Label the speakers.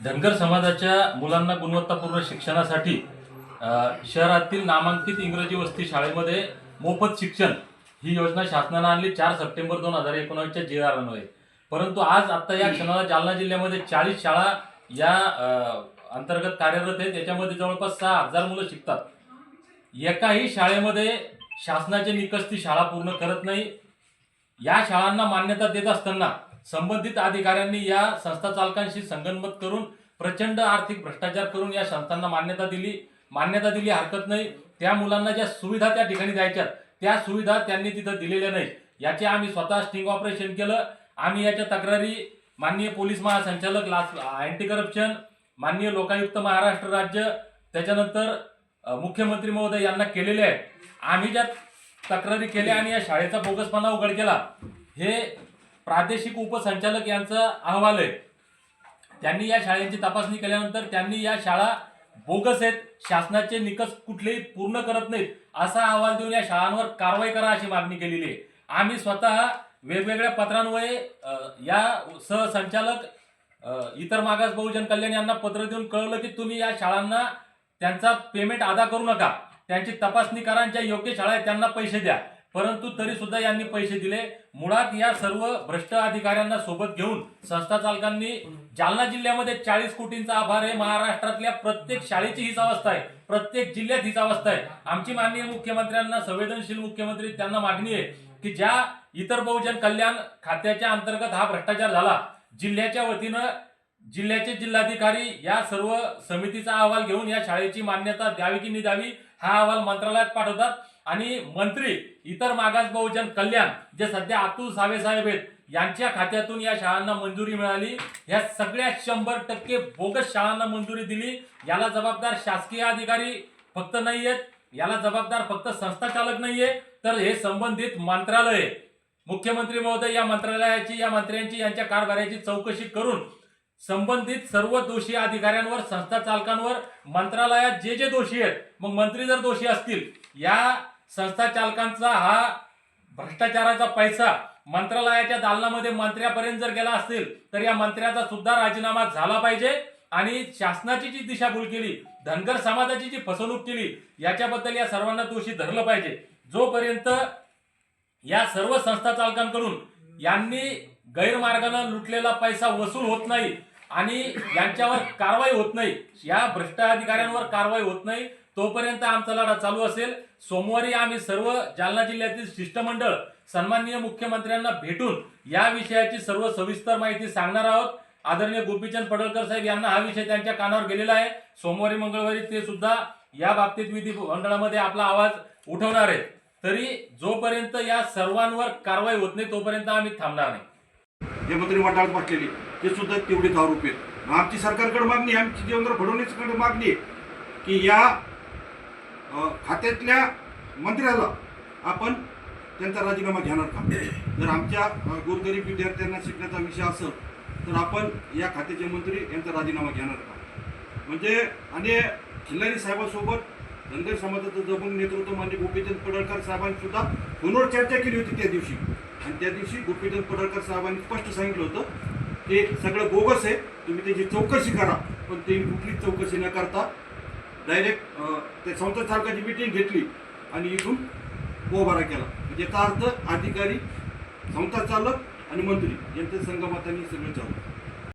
Speaker 1: धनगर समाजाच्या मुलांना गुणवत्तापूर्ण शिक्षणासाठी शहरातील नामांकित इंग्रजी वस्ती शाळेमध्ये मोफत शिक्षण ही योजना शासनानं आणली. चार सप्टेंबर दोन हजार एकोणावीसच्या जी आर अन्वये परंतु आज आता या क्षणाला जालना जिल्ह्यामध्ये चाळीस शाळा या अंतर्गत कार्यरत आहेत. त्याच्यामध्ये जवळपास सहा हजार मुलं शिकतात. एकाही शाळेमध्ये शासनाचे निकष ती शाळा पूर्ण करत नाही. या शाळांना मान्यता देत असताना संबंधित अधिकाऱ्यांनी या संस्था चालकांशी संगनमत करून प्रचंड आर्थिक भ्रष्टाचार करून या संस्थांना मान्यता दिली. मान्यता दिली हरकत नाही. त्या मुलांना ज्या सुविधा त्या ठिकाणी द्यायच्यात त्या सुविधा त्यांनी तिथं दिलेल्या नाही याचे आम्ही स्वतः स्टिंग ऑपरेशन केलं. आम्ही याच्या तक्रारी माननीय पोलीस महासंचालक लास अँटी करप्शन माननीय लोकायुक्त महाराष्ट्र राज्य त्याच्यानंतर मुख्यमंत्री महोदय यांना केलेले आहेत. आम्ही ज्या तक्रारी केल्या आणि या शाळेचा बोगसपणा उघड केला हे प्रादेशिक उपसंचालक यांचा अहवाल आहे. त्यांनी या शाळेची तपासणी केल्यानंतर त्यांनी या शाळा बोगस आहेत. शासनाचे निकष कुठलेही पूर्ण करत नाहीत. असा अहवाल देऊन या शाळांवर कारवाई करा अशी मागणी केलेली आहे. आम्ही स्वतः वेगवेगळ्या पत्रांमुळे या सहसंचालक इतर मागास बहुजन कल्याण यांना पत्र देऊन कळवलं की तुम्ही या शाळांना त्यांचा पेमेंट अदा करू नका. त्यांची तपासणी करा ज्या योग्य शाळा आहेत त्यांना पैसे द्या. परंतु तरी सुद्धा यांनी पैसे दिले. मुळात या सर्व भ्रष्ट अधिकाऱ्यांना सोबत घेऊन संस्था चालकांनी जालना जिल्ह्यामध्ये चाळीस कोटींचा आभार आहे. महाराष्ट्रातल्या प्रत्येक शाळेची हीच अवस्था आहे. प्रत्येक जिल्ह्यात हीच अवस्था आहे. आमची माननीय मुख्यमंत्र्यांना संवेदनशील मुख्यमंत्री त्यांना मागणी आहे की ज्या इतर बहुजन कल्याण खात्याच्या अंतर्गत हा भ्रष्टाचार झाला जिल्ह्याच्या वतीनं जिल्ह्याचे जिल्हाधिकारी या सर्व समितीचा अहवाल घेऊन या शाळेची मान्यता द्यावी की नाही द्यावी हा अहवाल मंत्रालयात पाठवतात. आणि मंत्री इतर मागास बहुजन कल्याण जे सध्या अतुल सावे साहेब आहेत यांच्या खात्यातून या शाळांना मंजुरी मिळाली. या सगळ्या शंभर टक्के बोगस शाळांना मंजुरी दिली. याला जबाबदार शासकीय अधिकारी फक्त नाही आहेत याला जबाबदार फक्त संस्था चालक नाहीये. तर हे संबंधित मंत्रालय मुख्यमंत्री महोदय या मंत्रालयाची या मंत्र्यांची यांच्या कारभाराची चौकशी करून संबंधित सर्व दोषी अधिकाऱ्यांवर संस्था चालकांवर मंत्रालयात जे जे दोषी आहेत मग मंत्री जर दोषी असतील या संस्था चालकांचा हा भ्रष्टाचाराचा पैसा मंत्रालयाच्या दालनामध्ये मंत्र्यापर्यंत जर गेला असेल तर या मंत्र्याचा सुद्धा राजीनामा झाला पाहिजे. आणि शासनाची जी दिशाभूल केली धनगर समाजाची जी फसवणूक केली याच्याबद्दल या सर्वांना दोषी धरलं पाहिजे. जोपर्यंत या सर्व संस्था चालकांकडून यांनी गैरमार्गानं लुटलेला पैसा वसूल होत नाही आणि यांच्यावर कारवाई होत नाही या भ्रष्ट अधिकाऱ्यांवर कारवाई होत नाही तोपर्यंत आमचा लढा चालू असेल. सोमवारी आम्ही सर्व जालना जिल्ह्यातील शिष्टमंडळ सन्माननीय मुख्यमंत्र्यांना भेटून या विषयाची सर्व सविस्तर माहिती सांगणार आहोत. आदरणीय गोपीचंद पडळकर साहेब यांना हा विषय त्यांच्या कानावर गेलेला आहे. सोमवारी मंगळवारी ते सुद्धा या बाबतीत विधी मंडळामध्ये आपला आवाज उठवणार आहेत. तरी जोपर्यंत या सर्वांवर कारवाई होत नाही तोपर्यंत आम्ही थांबणार नाही.
Speaker 2: जे मंत्रिमंडळात बसलेली ते सुद्धा तेवढे दहा रुपये आमची सरकारकडे मागणी आमची देवेंद्र फडणवीसकडे मागणी की या खात्यातल्या मंत्र्याला आपण त्यांचा राजीनामा घेणार का? जर आमच्या गोरगरीब विद्यार्थ्यांना शिकण्याचा विषय असेल तर आपण या खात्याचे मंत्री यांचा राजीनामा घेणार का? म्हणजे आणि खिल्लारी साहेबांसोबत धनगर समाजाचं जबंग नेतृत्व मान्य गोपीचंद पडळकर साहेबांनी सुद्धा फोनवर चर्चा केली होती त्या दिवशी. आणि त्या दिवशी गोपीचंद पडळकर साहेबांनी स्पष्ट सांगितलं होतं की सगळं बोगस आहे तुम्ही त्याची चौकशी करा पण ते कुठलीच चौकशी न करता डायरेक्ट ते संस्था चालकाची मिटिंग घेतली आणि इथून पोबारा केला. म्हणजे याचा अर्थ अधिकारी संस्था चालक आणि मंत्री यांच्या संगमताने सगळं चालू.